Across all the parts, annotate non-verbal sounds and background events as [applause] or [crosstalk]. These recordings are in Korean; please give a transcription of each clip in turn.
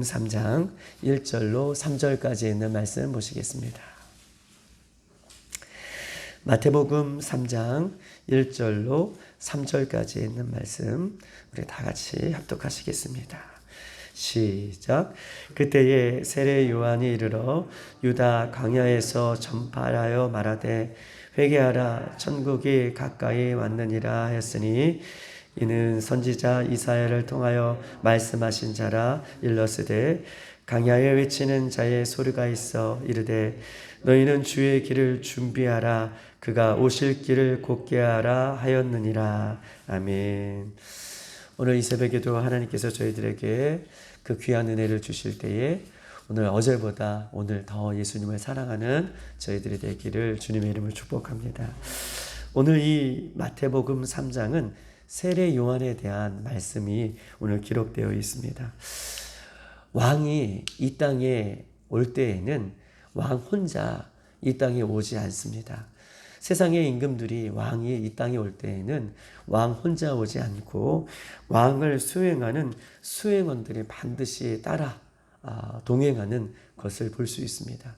3장 1절로 3절까지 있는 말씀 보시겠습니다. 마태복음 3장 1절로 3절까지 있는 말씀 우리 다 같이 합독하시겠습니다. 시작. 그때에 세례 요한이 이르러 유다 광야에서 전파하여 말하되 회개하라 천국이 가까이 왔느니라 하였으니 이는 선지자 이사야를 통하여 말씀하신 자라 일러스되 강야에 외치는 자의 소리가 있어 이르되 너희는 주의 길을 준비하라 그가 오실 길을 곧게 하라 하였느니라 아멘. 오늘 이 새벽에도 하나님께서 저희들에게 그 귀한 은혜를 주실 때에 오늘 어제보다 오늘 더 예수님을 사랑하는 저희들이 되기를 주님의 이름을 축복합니다. 오늘 이 마태복음 3장은 세례 요한에 대한 말씀이 오늘 기록되어 있습니다. 왕이 이 땅에 올 때에는 왕 혼자 이 땅에 오지 않습니다. 세상의 임금들이 왕이 이 땅에 올 때에는 왕 혼자 오지 않고 왕을 수행하는 수행원들이 반드시 따라 아, 동행하는 것을 볼 수 있습니다.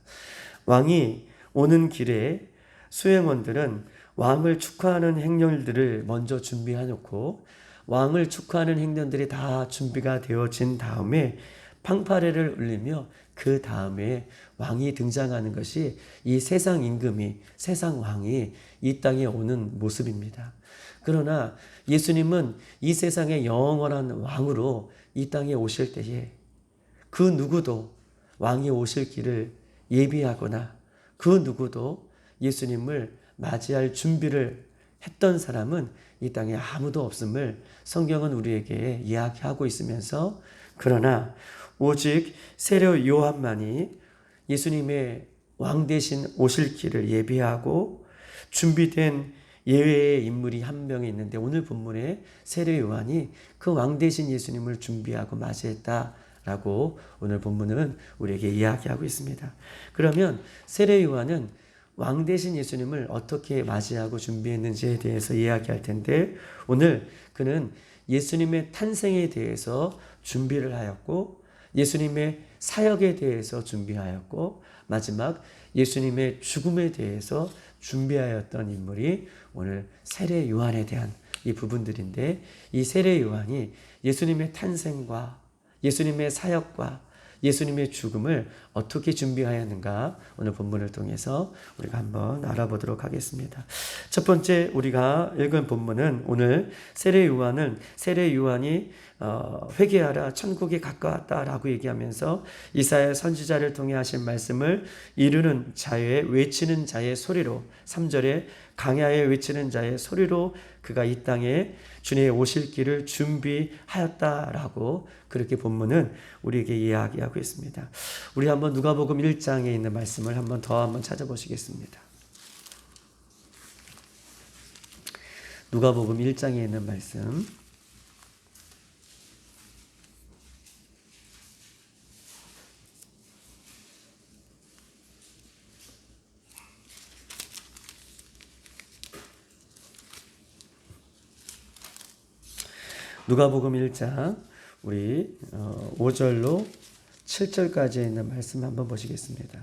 왕이 오는 길에 수행원들은 왕을 축하하는 행렬들을 먼저 준비해 놓고 왕을 축하하는 행렬들이 다 준비가 되어진 다음에 팡파레를 울리며 그 다음에 왕이 등장하는 것이 이 세상 임금이 세상 왕이 이 땅에 오는 모습입니다. 그러나 예수님은 이 세상의 영원한 왕으로 이 땅에 오실 때에 그 누구도 왕이 오실 길을 예비하거나 그 누구도 예수님을 맞이할 준비를 했던 사람은 이 땅에 아무도 없음을 성경은 우리에게 이야기하고 있으면서 그러나 오직 세례 요한만이 예수님의 왕 대신 오실 길을 예비하고 준비된 예외의 인물이 한 명이 있는데 오늘 본문에 세례 요한이 그 왕 대신 예수님을 준비하고 맞이했다 라고 오늘 본문은 우리에게 이야기하고 있습니다. 그러면 세례 요한은 왕 대신 예수님을 어떻게 맞이하고 준비했는지에 대해서 이야기할 텐데 오늘 그는 예수님의 탄생에 대해서 준비를 하였고 예수님의 사역에 대해서 준비하였고 마지막 예수님의 죽음에 대해서 준비하였던 인물이 오늘 세례 요한에 대한 이 부분들인데 이 세례 요한이 예수님의 탄생과 예수님의 사역과 예수님의 죽음을 어떻게 준비하였는가 오늘 본문을 통해서 우리가 한번 알아보도록 하겠습니다. 첫 번째 우리가 읽은 본문은 오늘 세례 요한은 세례 요한이 어, 회개하라 천국이 가까웠다라고 얘기하면서 이사야 선지자를 통해 하신 말씀을 이루는 자의 외치는 자의 소리로 3절에 강야에 외치는 자의 소리로 그가 이 땅에 주님의 오실 길을 준비하였다라고 그렇게 본문은 우리에게 이야기하고 있습니다. 우리 한번 누가복음 1장에 있는 말씀을 한번 더 한번 찾아보시겠습니다. 누가복음 1장에 있는 말씀 누가복음 1장 우리 5절로 어, 7절까지 있는 말씀 한번 보시겠습니다.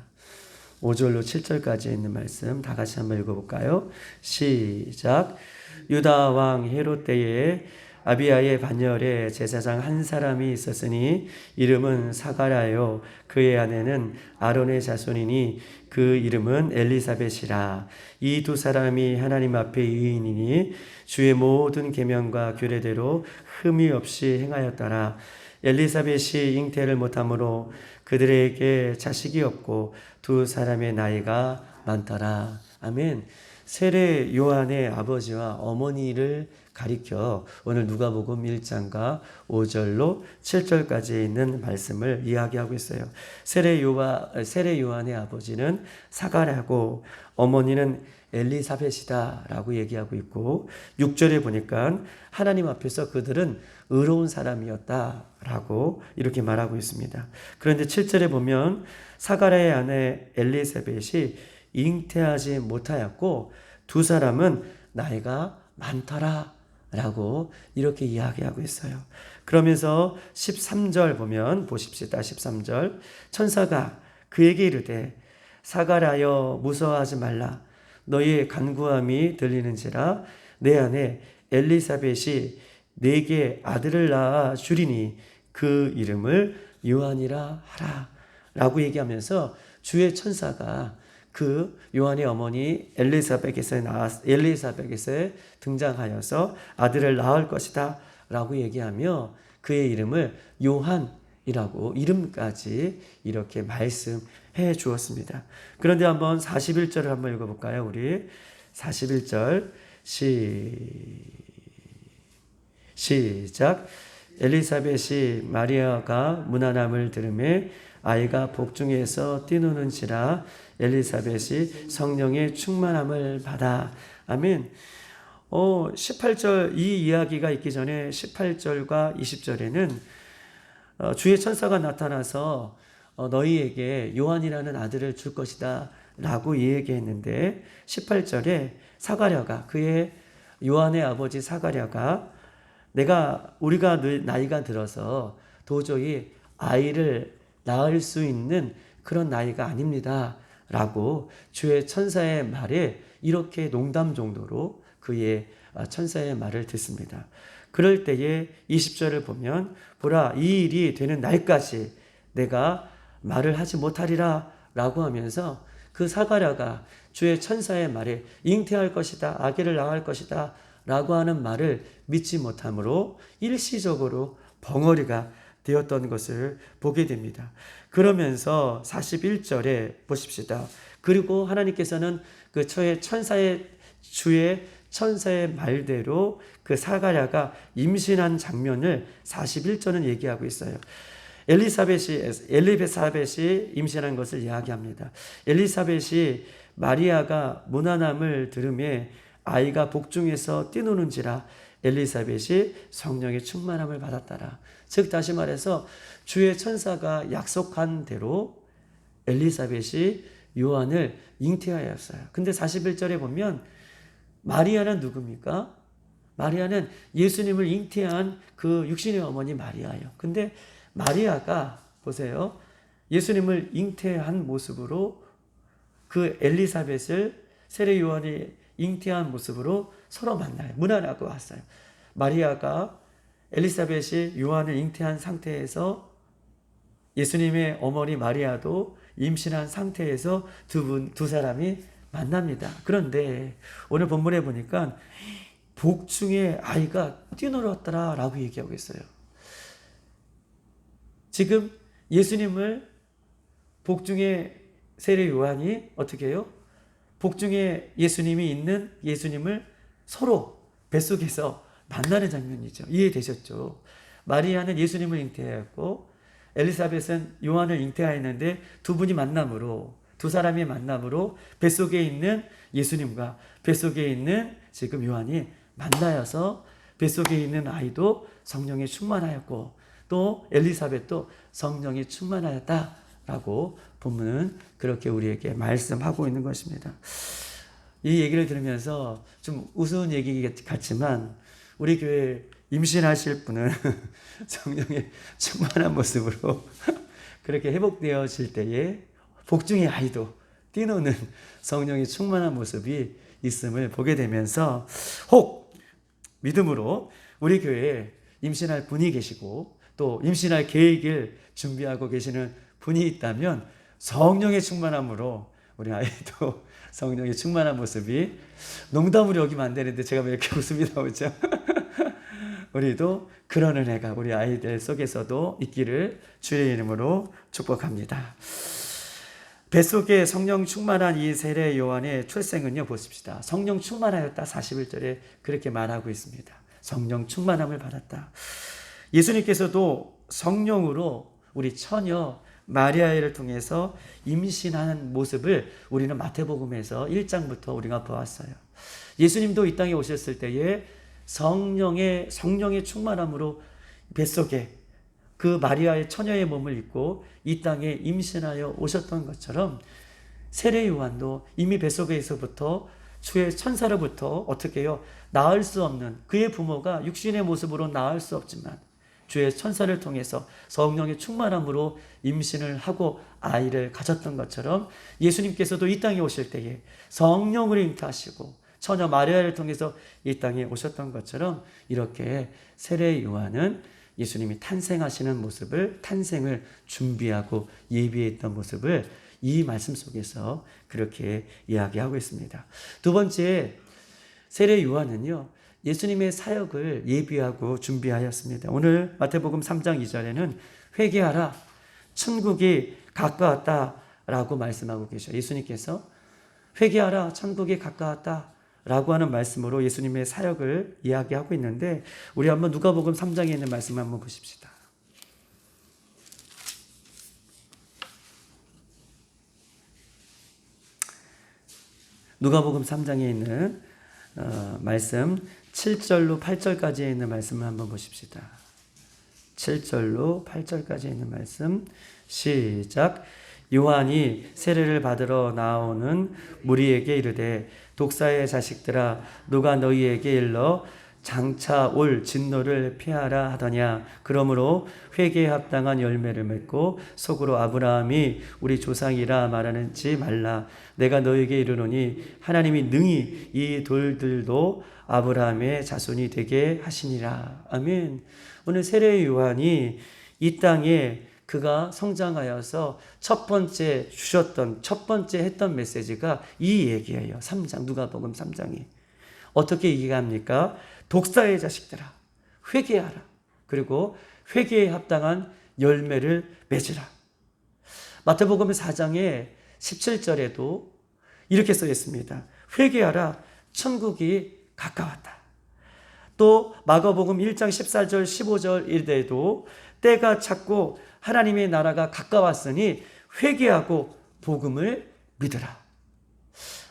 5절로 7절까지 있는 말씀 다 같이 한번 읽어볼까요? 시작. 유다 왕 헤롯 때에 아비아의 반열에 제사장 한 사람이 있었으니 이름은 사가라요. 그의 아내는 아론의 자손이니 그 이름은 엘리사벳이라. 이 두 사람이 하나님 앞에 의인이니 주의 모든 계명과 규례대로 흠이 없이 행하였더라. 엘리사벳이 잉태를 못하므로 그들에게 자식이 없고 두 사람의 나이가 많더라 아멘 세례 요한의 아버지와 어머니를 가리켜 오늘 누가복음 1장과 5절로 7절까지 있는 말씀을 이야기하고 있어요. 세례 요한 세례 요한의 아버지는 사가라고 어머니는 엘리사벳이다라고 얘기하고 있고 6절에 보니까 하나님 앞에서 그들은 의로운 사람이었다라고 이렇게 말하고 있습니다. 그런데 7절에 보면 사가라의 아내 엘리사벳이 잉태하지 못하였고 두 사람은 나이가 많더라 라고 이렇게 이야기하고 있어요. 그러면서 13절 보면 보십시다. 13절. 천사가 그에게 이르되 사가라여 무서워하지 말라. 너희의 간구함이 들리는지라 내 안에 엘리사벳이 내게 아들을 낳아 주리니 그 이름을 요한이라 하라. 라고 얘기하면서 주의 천사가 그 요한의 어머니 엘리사벳에서 나왔 엘리사벳에서 등장하여서 아들을 낳을 것이다 라고 얘기하며 그의 이름을 요한이라고 이름까지 이렇게 말씀해 주었습니다. 그런데 한번 41절을 한번 읽어 볼까요? 우리 41절 시 시작 엘리사벳이 마리아가 무난함을 들음에 아이가 복중에서 뛰노는지라 엘리사벳이 성령의 충만함을 받아 아멘. 어 18절 이 이야기가 있기 전에 18절과 20절에는 어, 주의 천사가 나타나서 어, 너희에게 요한이라는 아들을 줄 것이다 라고 얘기했는데 18절에 사가랴가 그의 요한의 아버지 사가랴가 내가 우리가 나이가 들어서 도저히 아이를 낳을 수 있는 그런 나이가 아닙니다. 라고 주의 천사의 말에 이렇게 농담 정도로 그의 천사의 말을 듣습니다. 그럴 때에 20절을 보면 보라 이 일이 되는 날까지 내가 말을 하지 못하리라 라고 하면서 그 사가랴가 주의 천사의 말에 잉태할 것이다 아기를 낳을 것이다 라고 하는 말을 믿지 못하므로 일시적으로 벙어리가 되었던 것을 보게 됩니다. 그러면서 41절에 보십시다. 그리고 하나님께서는 그 처의 천사의 주의 천사의 말대로 그 사가랴가 임신한 장면을 41절은 얘기하고 있어요. 엘리사벳이 엘리사벳이 임신한 것을 이야기합니다. 엘리사벳이 마리아가 무난함을 들음에 아이가 복중에서 뛰노는지라 엘리사벳이 성령의 충만함을 받았다라. 즉 다시 말해서 주의 천사가 약속한 대로 엘리사벳이 요한을 잉태하였어요. 근데 41절에 보면 마리아는 누굽니까? 마리아는 예수님을 잉태한 그 육신의 어머니 마리아예요. 근데 마리아가 보세요. 예수님을 잉태한 모습으로 그 엘리사벳을 세례 요한이 잉태한 모습으로 서로 만나요. 문안하고 왔어요. 마리아가 엘리사벳이 요한을 잉태한 상태에서 예수님의 어머니 마리아도 임신한 상태에서 두 분, 두 사람이 만납니다. 그런데 오늘 본문에 보니까 복중에 아이가 뛰놀았더라 라고 얘기하고 있어요. 지금 예수님을 복중에 세례 요한이 어떻게 해요? 복중에 예수님이 있는 예수님을 서로 뱃속에서 만나는 장면이죠. 이해되셨죠? 마리아는 예수님을 잉태하였고 엘리사벳은 요한을 잉태하였는데 두 분이 만남으로 두 사람의 만남으로 뱃속에 있는 예수님과 뱃속에 있는 지금 요한이 만나여서 뱃속에 있는 아이도 성령에 충만하였고 또 엘리사벳도 성령에 충만하였다라고 본문은 그렇게 우리에게 말씀하고 있는 것입니다. 이 얘기를 들으면서 좀 우스운 얘기 같지만 우리 교회 임신하실 분은 [laughs] 성령의 충만한 모습으로 [laughs] 그렇게 회복되어질 때에 복중의 아이도 뛰노는 성령의 충만한 모습이 있음을 보게 되면서 혹 믿음으로 우리 교회에 임신할 분이 계시고 또 임신할 계획을 준비하고 계시는 분이 있다면 성령의 충만함으로 우리 아이도 성령의 충만한 모습이 농담으로 여기면 안 되는데 제가 왜 이렇게 [laughs] 웃음이 나오죠? [laughs] 우리도 그런 은혜가 우리 아이들 속에서도 있기를 주의 이름으로 축복합니다. 뱃속에 성령 충만한 이 세례 요한의 출생은요, 보십시다. 성령 충만하였다. 41절에 그렇게 말하고 있습니다. 성령 충만함을 받았다. 예수님께서도 성령으로 우리 처녀 마리아를 통해서 임신하는 모습을 우리는 마태복음에서 1장부터 우리가 보았어요. 예수님도 이 땅에 오셨을 때에 성령의 성령의 충만함으로 뱃속에 그 마리아의 처녀의 몸을 입고 이 땅에 임신하여 오셨던 것처럼 세례 요한도 이미 뱃속에서부터 주의 천사로부터 어떻게 해요? 낳을 수 없는 그의 부모가 육신의 모습으로 낳을 수 없지만 주의 천사를 통해서 성령의 충만함으로 임신을 하고 아이를 가졌던 것처럼 예수님께서도 이 땅에 오실 때에 성령을 잉태하시고 처녀 마리아를 통해서 이 땅에 오셨던 것처럼 이렇게 세례 요한은 예수님이 탄생하시는 모습을 탄생을 준비하고 예비했던 모습을 이 말씀 속에서 그렇게 이야기하고 있습니다. 두 번째 세례 요한은요. 예수님의 사역을 예비하고 준비하였습니다. 오늘 마태복음 3장 2절에는 회개하라 천국이 가까웠다라고 말씀하고 계셔. 예수님께서 회개하라 천국이 가까웠다 라고 하는 말씀으로 예수님의 사역을 이야기하고 있는데 우리 한번 누가복음 3장에 있는 말씀 한번 보십시다. 누가복음 3장에 있는 어, 말씀 7절로 8절까지 있는 말씀을 한번 보십시다. 7절로 8절까지 있는 말씀 시작 요한이 세례를 받으러 나오는 무리에게 이르되 독사의 자식들아 누가 너희에게 일러 장차 올 진노를 피하라 하더냐? 그러므로 회개에 합당한 열매를 맺고 속으로 아브라함이 우리 조상이라 말하는지 말라. 내가 너에게 이르노니 하나님이 능히 이 돌들도 아브라함의 자손이 되게 하시니라. 아멘. 오늘 세례 요한이 이 땅에 그가 성장하여서 첫 번째 주셨던 첫 번째 했던 메시지가 이 얘기예요. 3장 누가복음 3장이 어떻게 얘기합니까? 독사의 자식들아 회개하라. 그리고 회개에 합당한 열매를 맺으라. 마태복음 4장의 17절에도 이렇게 써 있습니다. 회개하라. 천국이 가까웠다. 또 마가복음 1장 14절 15절 이래도 때가 찼고 하나님의 나라가 가까웠으니 회개하고 복음을 믿으라.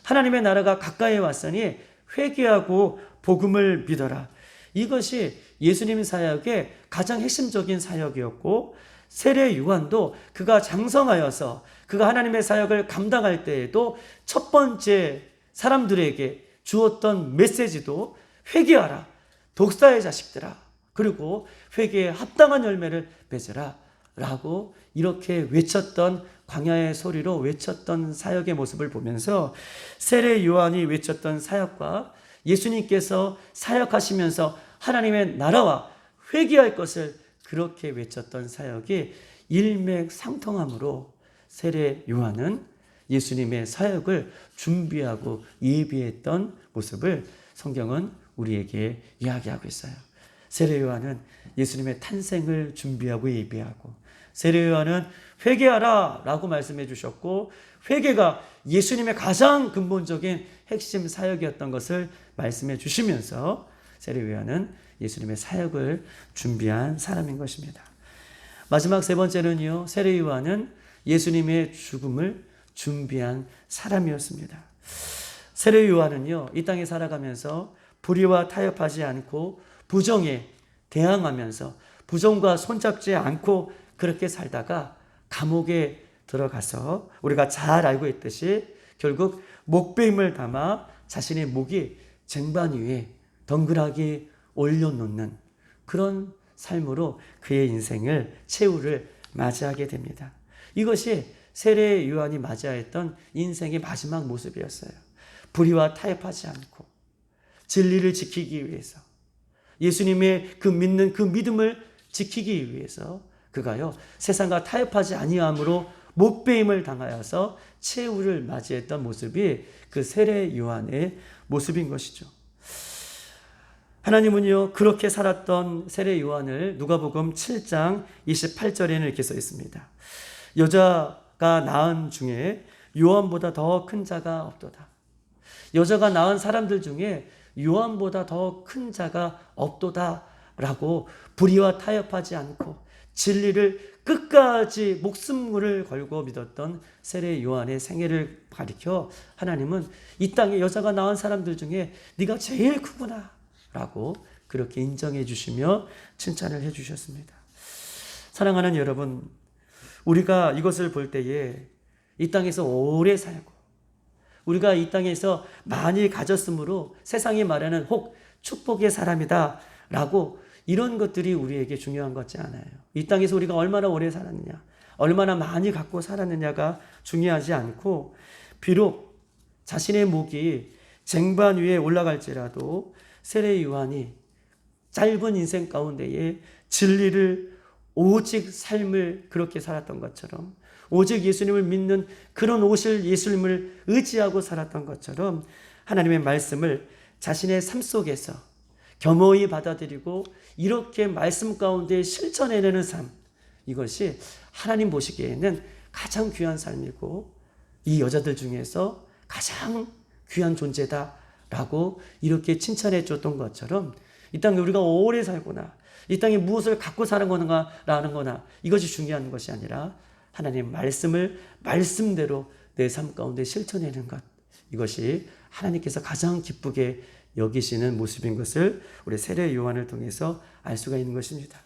하나님의 나라가 가까이 왔으니 회개하고 복음을 믿어라. 이것이 예수님 사역의 가장 핵심적인 사역이었고 세례 요한도 그가 장성하여서 그가 하나님의 사역을 감당할 때에도 첫 번째 사람들에게 주었던 메시지도 회개하라. 독사의 자식들아. 그리고 회개에 합당한 열매를 맺으라. 라고 이렇게 외쳤던 광야의 소리로 외쳤던 사역의 모습을 보면서 세례 요한이 외쳤던 사역과 예수님께서 사역하시면서 하나님의 나라와 회개할 것을 그렇게 외쳤던 사역이 일맥상통함으로 세례 요한은 예수님의 사역을 준비하고 예비했던 모습을 성경은 우리에게 이야기하고 있어요. 세례 요한은 예수님의 탄생을 준비하고 예비하고 세례 요한은 회개하라 라고 말씀해 주셨고 회개가 예수님의 가장 근본적인 핵심 사역이었던 것을 말씀해 주시면서 세례요한은 예수님의 사역을 준비한 사람인 것입니다. 마지막 세 번째는요. 세례요한은 예수님의 죽음을 준비한 사람이었습니다. 세례요한은요. 이 땅에 살아가면서 불의와 타협하지 않고 부정에 대항하면서 부정과 손잡지 않고 그렇게 살다가 감옥에 들어가서 우리가 잘 알고 있듯이 결국 목베임을 담아 자신의 목이 쟁반 위에 덩그라게 올려놓는 그런 삶으로 그의 인생을 최후를 맞이하게 됩니다. 이것이 세례 요한이 맞이했던 인생의 마지막 모습이었어요. 불의와 타협하지 않고 진리를 지키기 위해서 예수님의 그 믿는 그 믿음을 지키기 위해서 그가요 세상과 타협하지 아니함으로 목배임을 당하여서 최후를 맞이했던 모습이 그 세례 요한의 모습인 것이죠. 하나님은요 그렇게 살았던 세례 요한을 누가복음 7장 28절에는 이렇게 써 있습니다. 여자가 낳은 중에 요한보다 더 큰 자가 없도다. 여자가 낳은 사람들 중에 요한보다 더 큰 자가 없도다라고 불의와 타협하지 않고 진리를 끝까지 목숨을 걸고 믿었던 세례 요한의 생애를 가리켜 하나님은 이 땅에 여자가 낳은 사람들 중에 네가 제일 크구나 라고 그렇게 인정해 주시며 칭찬을 해 주셨습니다. 사랑하는 여러분, 우리가 이것을 볼 때에 이 땅에서 오래 살고 우리가 이 땅에서 많이 가졌으므로 세상이 말하는 혹 축복의 사람이다 라고 이런 것들이 우리에게 중요한 것 같지 않아요. 이 땅에서 우리가 얼마나 오래 살았느냐, 얼마나 많이 갖고 살았느냐가 중요하지 않고, 비록 자신의 목이 쟁반 위에 올라갈지라도 세례 요한이 짧은 인생 가운데에 진리를 오직 삶을 그렇게 살았던 것처럼 오직 예수님을 믿는 그런 오실 예수님을 의지하고 살았던 것처럼 하나님의 말씀을 자신의 삶 속에서 겸허히 받아들이고 이렇게 말씀 가운데 실천해내는 삶 이것이 하나님 보시기에는 가장 귀한 삶이고 이 여자들 중에서 가장 귀한 존재다라고 이렇게 칭찬해 줬던 것처럼 이 땅에 우리가 오래 살거나 이 땅에 무엇을 갖고 사는 거나라는 거나 이것이 중요한 것이 아니라 하나님 말씀을 말씀대로 내 삶 가운데 실천하는 것 이것이 하나님께서 가장 기쁘게 여기시는 모습인 것을 우리 세례 요한을 통해서 알 수가 있는 것입니다.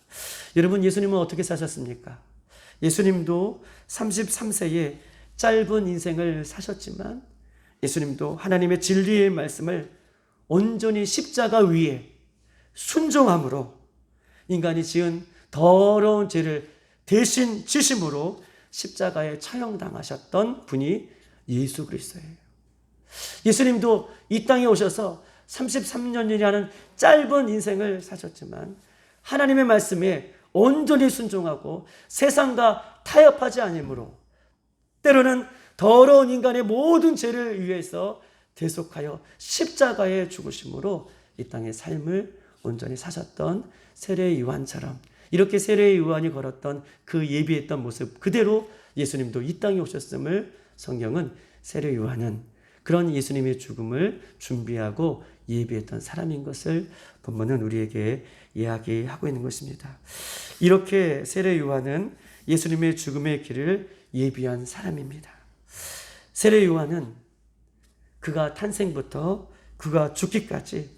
여러분 예수님은 어떻게 사셨습니까? 예수님도 33세에 짧은 인생을 사셨지만 예수님도 하나님의 진리의 말씀을 온전히 십자가 위에 순종함으로 인간이 지은 더러운 죄를 대신 지심으로 십자가에 처형당하셨던 분이 예수 그리스도예요. 예수님도 이 땅에 오셔서 33년이라는 짧은 인생을 사셨지만 하나님의 말씀에 온전히 순종하고 세상과 타협하지 않으므로 때로는 더러운 인간의 모든 죄를 위해서 대속하여 십자가에 죽으심으로 이 땅의 삶을 온전히 사셨던 세례 요한처럼 이렇게 세례 요한이 걸었던 그 예비했던 모습 그대로 예수님도 이 땅에 오셨음을 성경은 세례 요한은 그런 예수님의 죽음을 준비하고 예비했던 사람인 것을 본문은 우리에게 이야기하고 있는 것입니다. 이렇게 세례 요한은 예수님의 죽음의 길을 예비한 사람입니다. 세례 요한은 그가 탄생부터 그가 죽기까지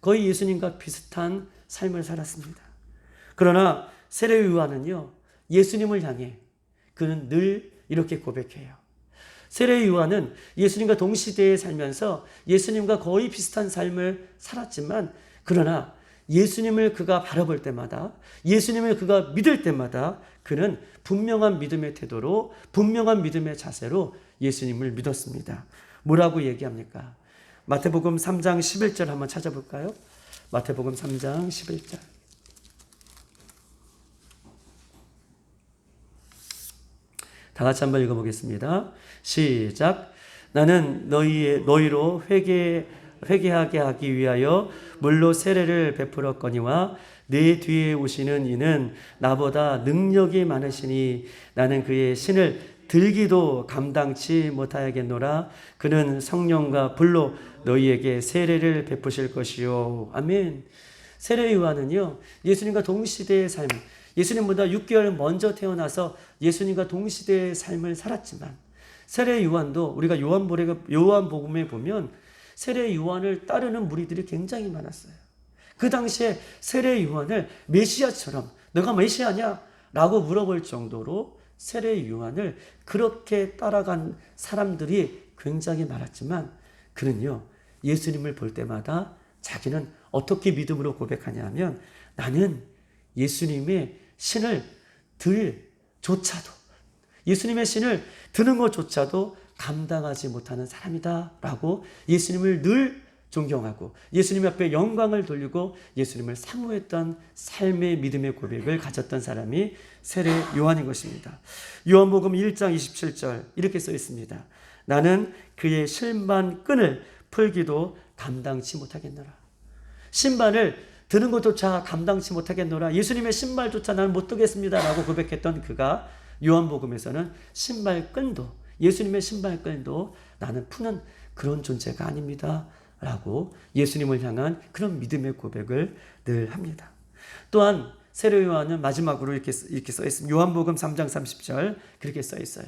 거의 예수님과 비슷한 삶을 살았습니다. 그러나 세례 요한은요, 예수님을 향해 그는 늘 이렇게 고백해요. 세례 요한은 예수님과 동시대에 살면서 예수님과 거의 비슷한 삶을 살았지만 그러나 예수님을 그가 바라볼 때마다 예수님을 그가 믿을 때마다 그는 분명한 믿음의 태도로 분명한 믿음의 자세로 예수님을 믿었습니다. 뭐라고 얘기합니까? 마태복음 3장 11절 한번 찾아볼까요? 마태복음 3장 11절. 다 같이 한번 읽어보겠습니다. 시작. 나는 너희 너희로 회개 회개하게 하기 위하여 물로 세례를 베풀었거니와 내 뒤에 오시는 이는 나보다 능력이 많으시니 나는 그의 신을 들기도 감당치 못하겠노라 그는 성령과 불로 너희에게 세례를 베푸실 것이요 아멘 세례 요한은요 예수님과 동시대의 삶 예수님보다 6개월 먼저 태어나서 예수님과 동시대의 삶을 살았지만 세례 요한도 우리가 요한복음에 보면 세례 요한을 따르는 무리들이 굉장히 많았어요. 그 당시에 세례 요한을 메시아처럼 너가 메시아냐? 라고 물어볼 정도로 세례 요한을 그렇게 따라간 사람들이 굉장히 많았지만 그는요 예수님을 볼 때마다 자기는 어떻게 믿음으로 고백하냐면 나는 예수님의 신을 들 조차도 예수님의 신을 드는 것조차도 감당하지 못하는 사람이다 라고 예수님을 늘 존경하고 예수님 앞에 영광을 돌리고 예수님을 사모했던 삶의 믿음의 고백을 가졌던 사람이 세례 요한인 것입니다. 요한복음 1장 27절 이렇게 써 있습니다. 나는 그의 실만 끈을 풀기도 감당치 못하겠노라. 신발을 드는 것조차 감당치 못하겠노라. 예수님의 신발조차 나는 못 두겠습니다라고 고백했던 그가 요한복음에서는 신발 끈도 예수님의 신발끈도 나는 푸는 그런 존재가 아닙니다. 라고 예수님을 향한 그런 믿음의 고백을 늘 합니다. 또한 세례 요한은 마지막으로 이렇게, 이렇게 써 있습니다. 요한복음 3장 30절 그렇게 써 있어요.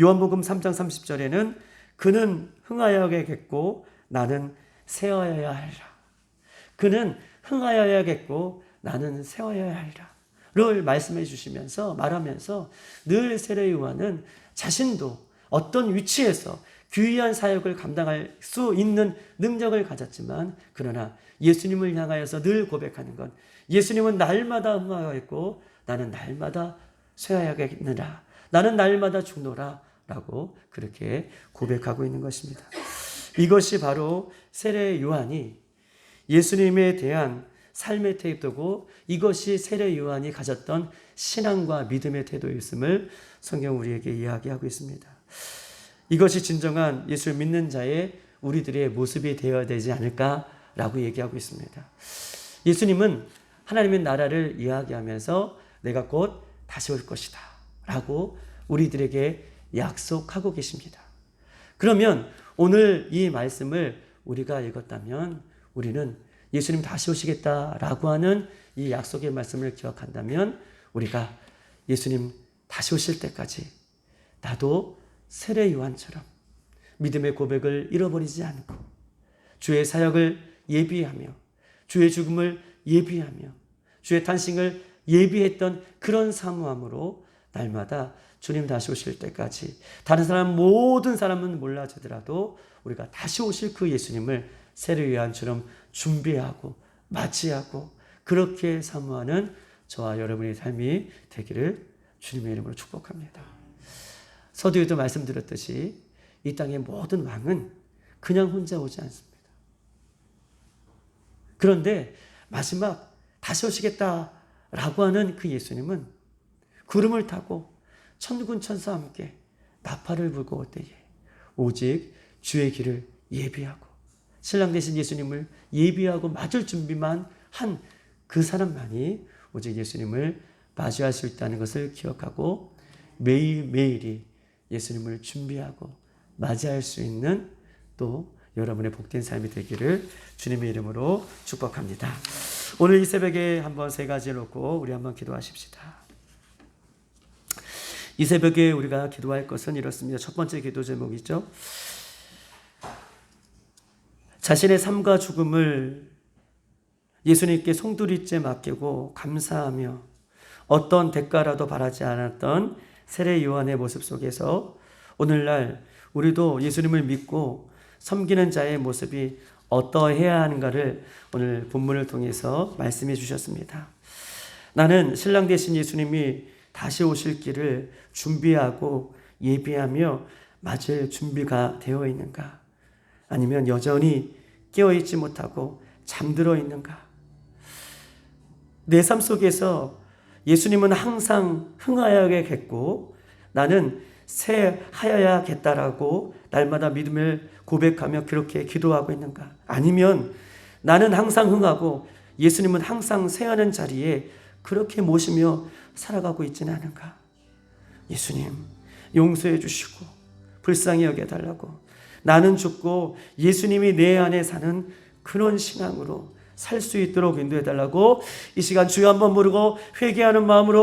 요한복음 3장 30절에는 그는 흥하여야겠고 나는 세어야 하리라. 그는 흥하여야겠고 나는 세워야 하리라. 를 말씀해 주시면서 말하면서 늘 세례 요한은 자신도 어떤 위치에서 귀한 사역을 감당할 수 있는 능력을 가졌지만 그러나 예수님을 향하여서 늘 고백하는 건 예수님은 날마다 흥하였고 나는 날마다 쇠하야겠느라 나는 날마다 죽노라 라고 그렇게 고백하고 있는 것입니다. 이것이 바로 세례 요한이 예수님에 대한 삶의 태도고 이것이 세례 요한이 가졌던 신앙과 믿음의 태도였음을 성경 우리에게 이야기하고 있습니다. 이것이 진정한 예수를 믿는 자의 우리들의 모습이 되어야 되지 않을까라고 얘기하고 있습니다. 예수님은 하나님의 나라를 이야기하면서 내가 곧 다시 올 것이다. 라고 우리들에게 약속하고 계십니다. 그러면 오늘 이 말씀을 우리가 읽었다면 우리는 예수님 다시 오시겠다라고 하는 이 약속의 말씀을 기억한다면 우리가 예수님 다시 오실 때까지 나도 세례 요한처럼 믿음의 고백을 잃어버리지 않고 주의 사역을 예비하며 주의 죽음을 예비하며 주의 탄생을 예비했던 그런 사모함으로 날마다 주님 다시 오실 때까지 다른 사람 모든 사람은 몰라주더라도 우리가 다시 오실 그 예수님을 세례 요한처럼 준비하고 맞이하고 그렇게 사모하는 저와 여러분의 삶이 되기를 주님의 이름으로 축복합니다. 서두에도 말씀드렸듯이 이 땅의 모든 왕은 그냥 혼자 오지 않습니다. 그런데 마지막 다시 오시겠다라고 하는 그 예수님은 구름을 타고 천군 천사와 함께 나팔을 불고 올 때에 오직 주의 길을 예비하고 신랑 되신 예수님을 예비하고 맞을 준비만 한 그 사람만이 오직 예수님을 맞이할 수 있다는 것을 기억하고 매일매일이 예수님을 준비하고 맞이할 수 있는 또 여러분의 복된 삶이 되기를 주님의 이름으로 축복합니다. 오늘 이 새벽에 한번 세 가지 놓고 우리 한번 기도하십시다. 이 새벽에 우리가 기도할 것은 이렇습니다. 첫 번째 기도 제목이죠. 자신의 삶과 죽음을 예수님께 송두리째 맡기고 감사하며 어떤 대가라도 바라지 않았던 세례 요한의 모습 속에서 오늘날 우리도 예수님을 믿고 섬기는 자의 모습이 어떠해야 하는가를 오늘 본문을 통해서 말씀해 주셨습니다. 나는 신랑 되신 예수님이 다시 오실 길을 준비하고 예비하며 맞을 준비가 되어 있는가? 아니면 여전히 깨어있지 못하고 잠들어 있는가? 내 삶 속에서 예수님은 항상 흥하여야겠고 나는 새하여야겠다라고 날마다 믿음을 고백하며 그렇게 기도하고 있는가? 아니면 나는 항상 흥하고 예수님은 항상 새하는 자리에 그렇게 모시며 살아가고 있지는 않은가? 예수님 용서해 주시고 불쌍히 여겨달라고 나는 죽고 예수님이 내 안에 사는 그런 신앙으로 살 수 있도록 인도해 달라고 이 시간 주여 한번 부르고 회개하는 마음으로